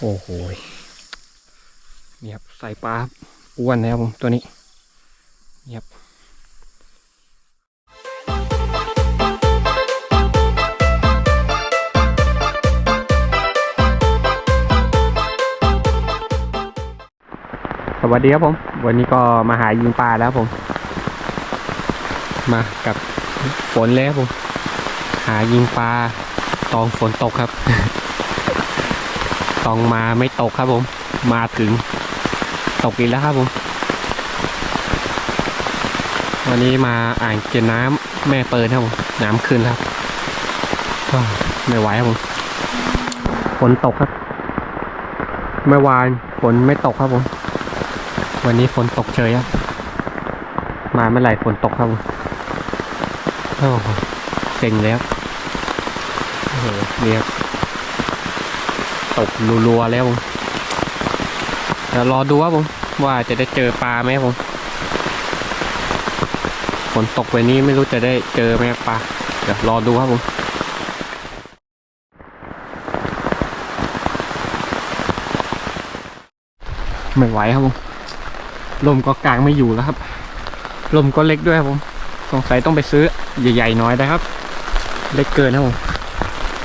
โอ้โหยนี่ครับใส่ปลาอ้วนนะครับผมตัวนี้เนี่ครับสวัสดีครับผม วันนี้ก็มาหายิงปลาแล้วผม มากับฝนเลยครับผม หายิงปลาตองฝนตกครับ ตองมาไม่ตกครับผม มาถึงตกอีกแล้วครับผม วันนี้มาอ่างเก็บน้ำแม่เปิดครับผม น้ำขึ้นแล้วครับก็ไม่ไหวครับผม ฝนตกครับ เมื่อวานฝนไม่ตกครับผม วันนี้ฝนตกเฉยครับ มาเมื่อไหร่ฝนตกครับผมโอ้โหเซ็งแล้วโอ้โหเนี่ยบ ตกรัวๆแล้วผมเดี๋ยวรอดูครับผมว่าจะได้เจอปลาไหมผมฝนตกวันนี้ไม่รู้จะได้เจอไหมปลาเดี๋ยวรอดูครับผมไม่ไหวครับผมลมก็กลางไม่อยู่แล้วครับลมก็เล็กด้วยครับผมสงสัยต้องไปซื้อใหญ่ๆน้อยนะครับ เล็กเกินครับผม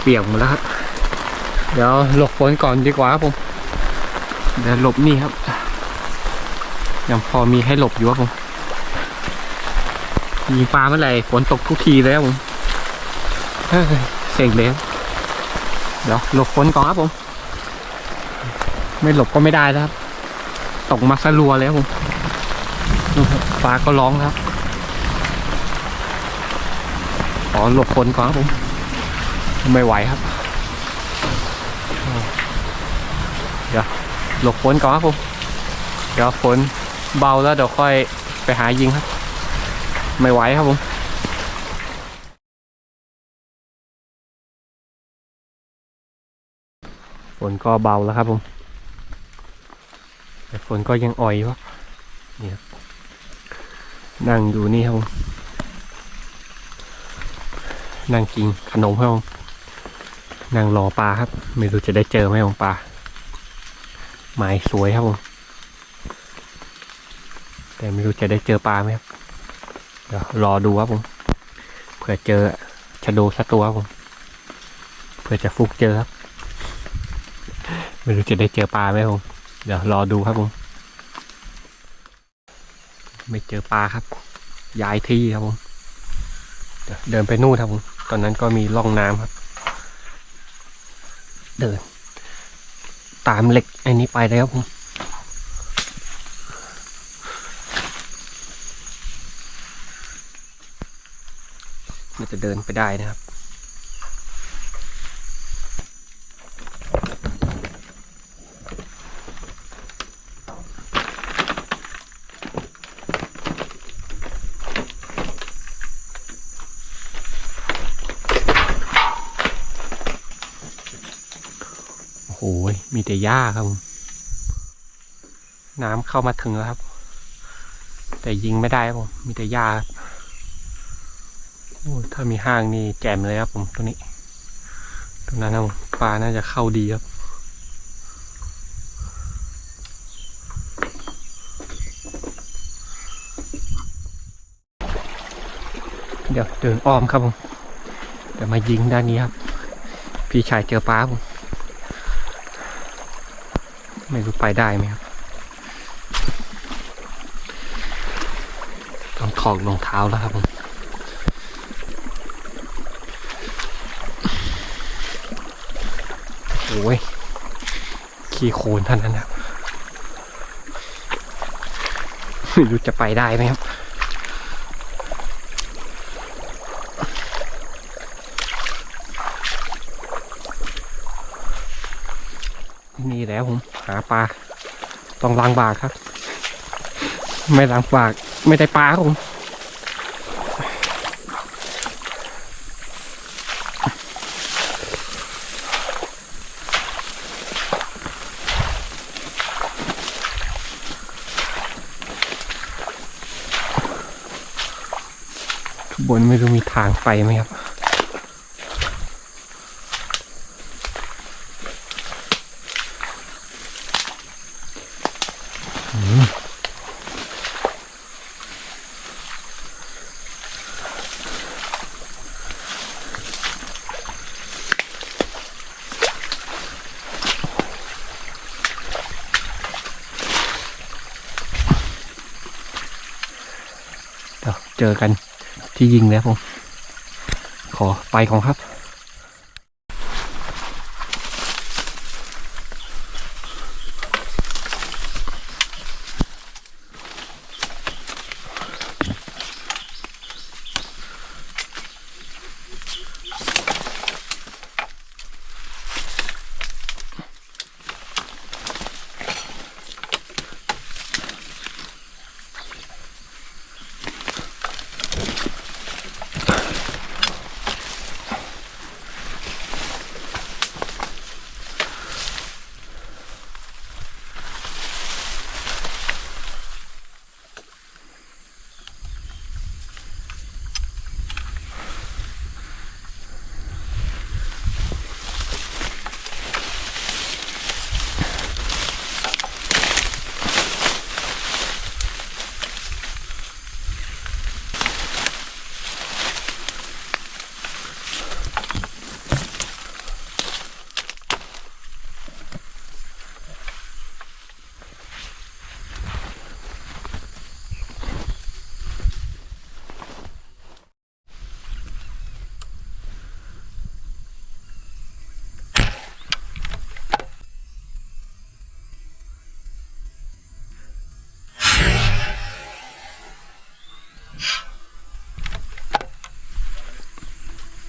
เปียกหมดแล้วครับ เดี๋ยวหลบฝนก่อนดีกว่าครับผม เดี๋ยวหลบนี่ครับยังพอมีให้หลบอยู่ครับผมยิงปลาเมื่อไหร่ฝนตกทุกทีเลยครับผมเฮ้ยเซ็งเลยเดี๋ยวหลบฝนก่อนครับผม ไม่หลบก็ไม่ได้แล้วครับ ตกมาสลัวเลยครับผมนู่นครับฟ้าก็ร้องครับขอหลบฝนก่อนครับผม ไม่ไหวครับ เดี๋ยว หลบฝนก่อนครับผมเดี๋ยวฝนเบาแล้วเดี๋ยวค่อยไปหายิงครับ ไม่ไหวครับผมฝนก็เบาแล้วครับผม แต่ฝนก็ยังอ่อยวะนี่ครับนั่งอยู่นี่ครับผมนั่งกินขนมครับผมนั่งรอปลาครับ ไม่รู้จะได้เจอไหมของปลา หมายสวยครับผมแต่ไม่รู้จะได้เจอปลาไหมครับเดี๋ยวรอดูครับผมเผื่อเจอชะโดสักตัวครับผมเผื่อจะฟุกเจอครับ ไม่รู้จะได้เจอปลาไหมครับผมเดี๋ยวรอดูครับผมไม่เจอปลาครับ ย้ายที่ครับผมเดี๋ยวเดินไปนู่นครับผมตอนนั้นก็มีร่องน้ำครับ เดิน ตามเหล็กไอ้นี้ไปเลยครับผมมันจะเดินไปได้นะครับ โอ้โห มีแต่ห ญ้าครับผมน้ำเข้ามาถึงแล้วครับ แต่ยิงไม่ได้ครับผมมีแต่หญ้าครับโอ้ถ้ามีห้างนี่แจ่มเลยครับผมตัวนี้ตรงนั้นครับปลาน่าจะเข้าดีครับเดี๋ยวเดินอ้อมครับผมเดี๋ยวมายิงด้านนี้ครับ พี่ชายเจอปลาผม ไม่รู้ไปได้ไหมครับ ต้องถอดรองเท้าแล้วครับผมโอ้ยขี้โคลนเท่านั้นครับไม่รู้จะไปได้ไหมครับ นี่แล้วผมหา ปลา ต้องล้างบากครับ ไม่ล้างบากไม่ได้ปลาครับผมบนไม่รู้มีทางไปไหมครับ เจอกันที่ยิงแล้วผม ขอไปของครับ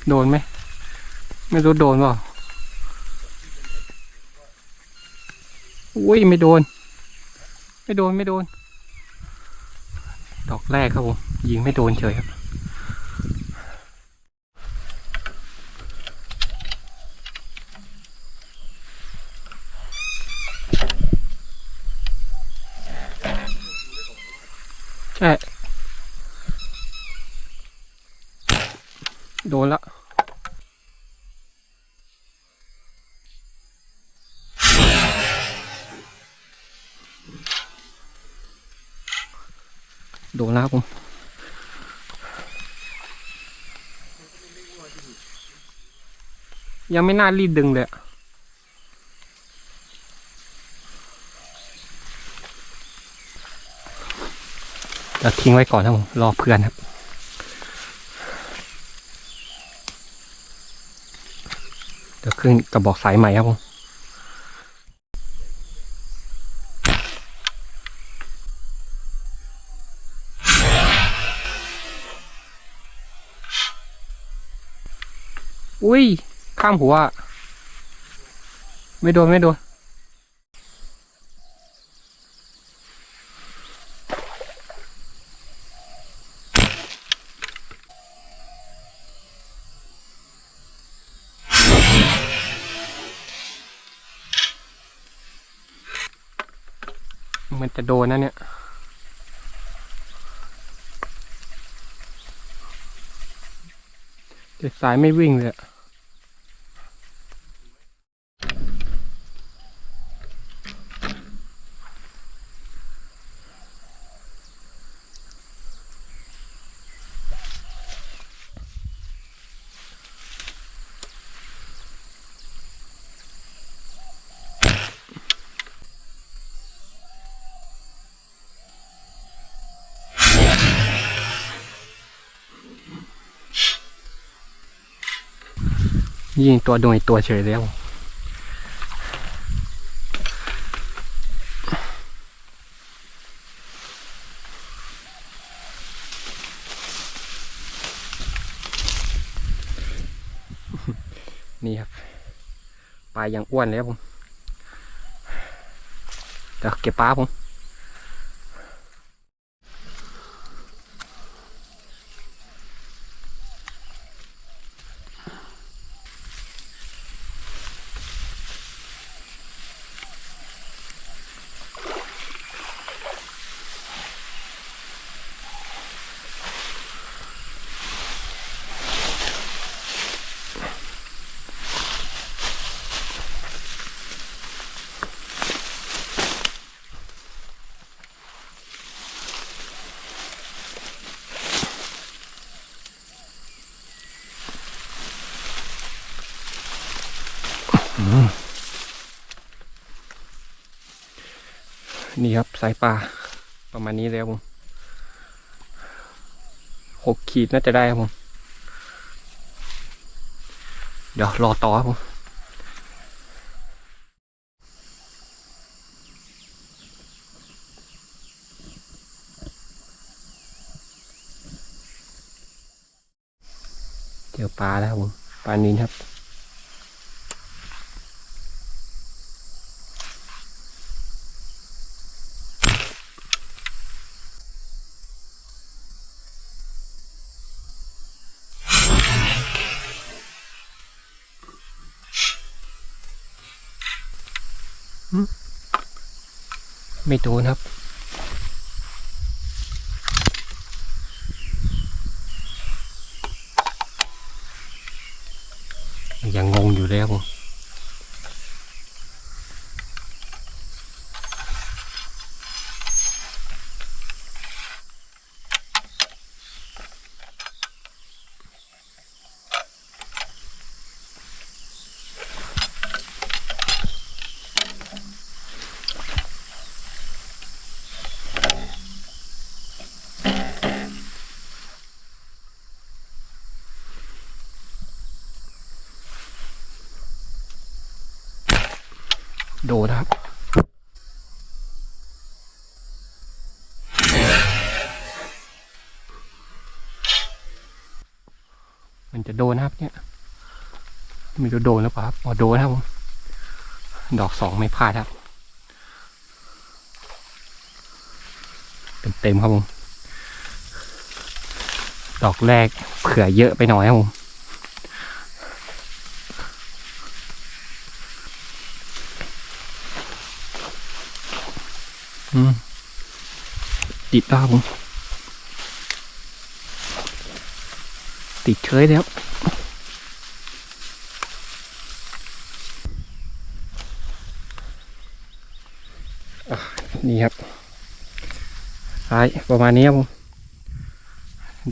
โดนไหม ไม่รู้โดนเปล่าอุ้ยไม่โดน ไม่โดนไม่โดน ดอกแรกครับผมยิงไม่โดนเฉยครับ ใช่ โดนละ โดนแล้วครับผม ยังไม่น่ารีบดึงเลยเดี๋ยวทิ้งไว้ก่อนครับผมรอเพื่อนครับ เดี๋ยวขึ้นกระบอกสายใหม่ครับผมอุ้ย ข้ามหัว ไม่โดน ไม่โดน มันจะโดนนะเนี่ยแต่สายไม่วิ่งเลยอะ ยิงตัวโดนอีกตัวเฉยแล้ว นี่ครับ ปลายังอ้วนเลยครับผม เดี๋ยวเก็บปลาผม นี่ครับสายปลาประมาณนี้แล้วผมหกขีดน่าจะได้ครับผม เดี๋ยวรอต่อครับผมเจอปลาแล้วครับผมปลานินครับ ไม่โดนครับ ยังงงอยู่เลยครับผม ดนครับ มันจะโดนนะครับเนี่ยม่รู้โดนหรือเปล่าครับอ๋อโดนครับผมดอกสองไม่พลาดครับ เต็มๆครับผม ดอกแรกเผื่อเยอะไปหน่อยครับผม ติดแล้วครับผม ติดเฉยแล้วนี่ครับซ้ายประมาณนี้ครับผม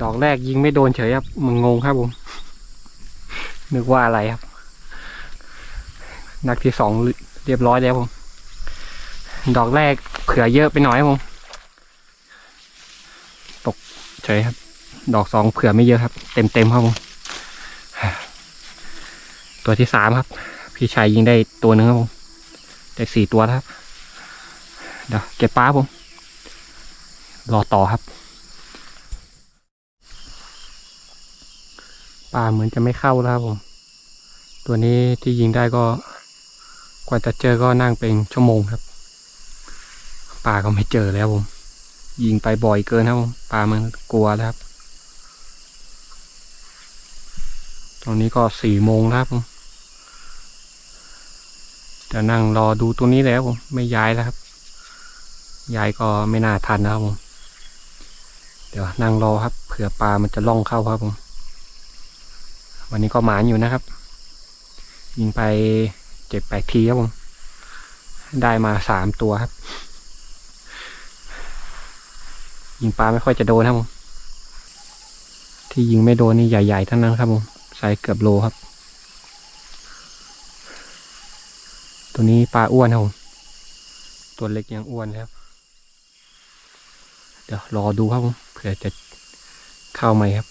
ดอกแรกยิงไม่โดนเฉยครับ มึงงงครับผม นึกว่าอะไรครับ นักที่สองเรียบร้อยแล้วผม ดอกแรก เผื่อเยอะไปหน่อยครับผม ตกเฉยครับ ดอกสองเผื่อไม่เยอะครับ เต็มเต็มครับผม ตัวที่สามครับ พี่ชายยิงได้ตัวหนึ่งครับผมได้สี่ตัวครับ เดี๋ยวเก็บปลาผม รอต่อครับปลาเหมือนจะไม่เข้าแล้วครับผม ตัวนี้ที่ยิงได้ก็ กว่าจะเจอก็นั่งเป็นชั่วโมงครับ ปลาก็ไม่เจอแล้วผม ยิงไปบ่อยเกินครับผมปลามันกลัวแล้วครับ ตอนนี้ก็สี่โมงแล้วครับผมจะนั่งรอดูตัวนี้แล้วผมไม่ย้ายแล้วครับ ย้ายก็ไม่น่าทันนะครับผม เดี๋ยวนั่งรอครับ เผื่อปลามันจะล่องเข้าครับผม วันนี้ก็หมานอยู่นะครับ ยิงไปเจ็ดแปดทีครับผม ได้มาสามตัวครับ ยิงปลาไม่ค่อยจะโดนครับผม ที่ยิงไม่โดนนี่ใหญ่ ๆทั้งนั้นครับผมไซส์เกือบโลครับ ตัวนี้ปลาอ้วนครับผมตัวเล็กยังอ้วนครับ เดี๋ยวรอดูครับผมเผื่อจะเข้าไหมครับ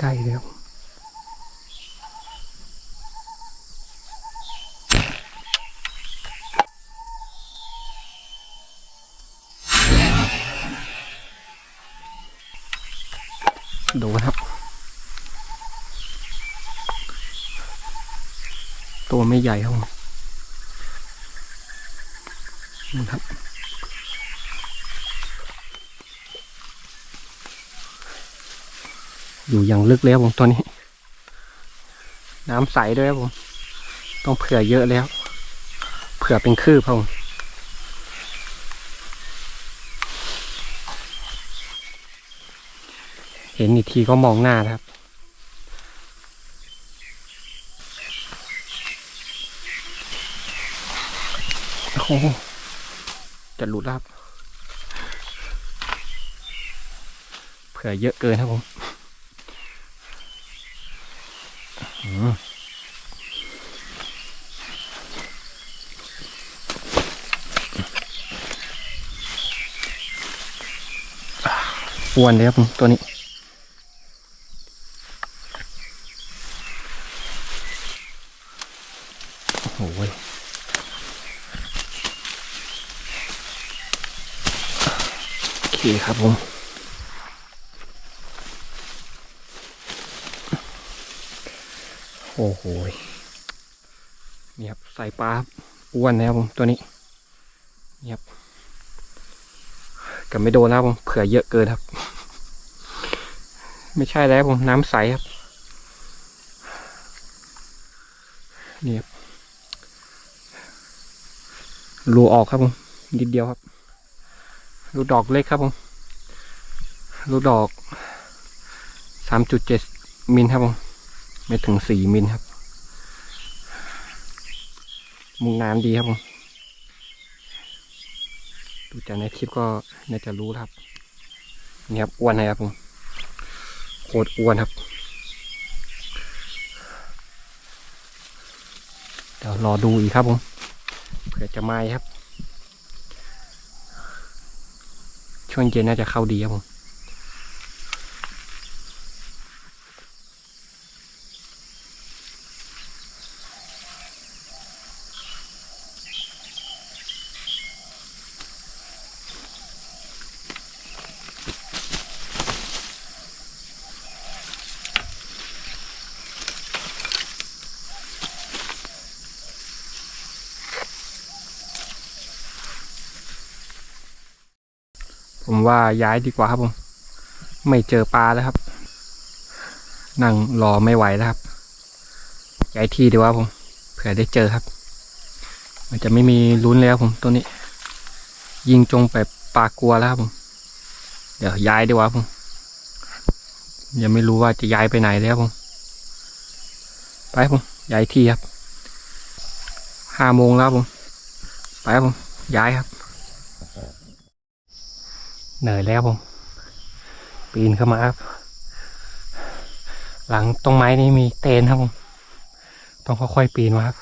ใกล้แล้ว ดนครับ ตัวไม่ใหญ่ครับนี่ครับอยู่อย่างลึกแล้วผมตัวนี้ น้ำใสด้วยครับผม ต้องเผื่อเยอะแล้ว เผื่อเป็นคืบครับผม เห็นอีกทีก็มองหน้าครับ โอ้จะหลุดครับเผื่อเยอะเกินครับผมอ้วนเลยครับผมตัวนี้ ครับผมโอ้โหยนี่ครับใส่ปลาครับอ้วนนะครับผมตัวนี้เนี่ครับกับไม่โดนแล้วผมเผื่อเยอะเกินครับ ไม่ใช่แล้วผมน้ำใสครับเนี่ครับรูออกครับผมนิดเดียวครับรูดอกเล็กครับผม รูดอกสามจุดเจ็ดมิลครับผมไม่ถึงสี่มิลครับ มุงน้ำดีครับผมดูจากในคลิปก็น่าจะรู้ครับ นี่ครับอ้วนนะครับผมโคตรอ้วนครับ เดี๋ยวรอดูอีกครับผมเผื่อจะมาครับ ช่วงเย็นน่าจะเข้าดีครับผม ผมว่าย้ายดีกว่าครับผม ไม่เจอปลาแล้วครับ นั่งรอไม่ไหวแล้วครับ ย้ายที่ดีกว่าผมเผื่อได้เจอครับ มันจะไม่มีลุ้นแล้วผมตัวนี้ ยิงจงไปปลากลัวแล้วครับผม เดี๋ยวย้ายดีกว่าผมยังไม่รู้ว่าจะย้ายไปไหนเลยครับผมไปผมย้ายที่ครับห้าโมงแล้วผมไปผมย้ายครับ เหนื่อยแล้วผม ปีนเข้ามาครับ หลังตรงไม้นี้มีเตนครับผม ต้องค่อยๆปีนมาครับ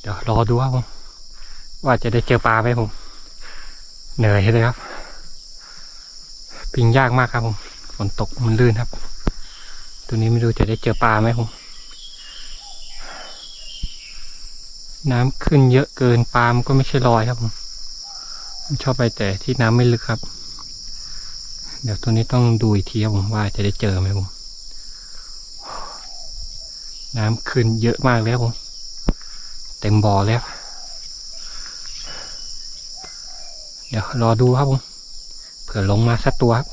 เดี๋ยวรอดูครับผม ว่าจะได้เจอปลาไหมผม เหนื่อยเลยครับ ปีนยากมากครับผม ฝนตกมันลื่นครับ ตัวนี้ไม่รู้จะได้เจอปลาไหมผมน้ำขึ้นเยอะเกินปลามันก็ไม่ใช่รอยครับผม ชอบไปแต่ที่น้ำไม่ลึกครับ เดี๋ยวตัวนี้ต้องดูอีกทีครับผมว่าจะได้เจอไหมผม น้ำขึ้นเยอะมากแล้วผม เต็มบ่อแล้ว เดี๋ยวรอดูครับผม เผื่อลงมาสักตัวครับ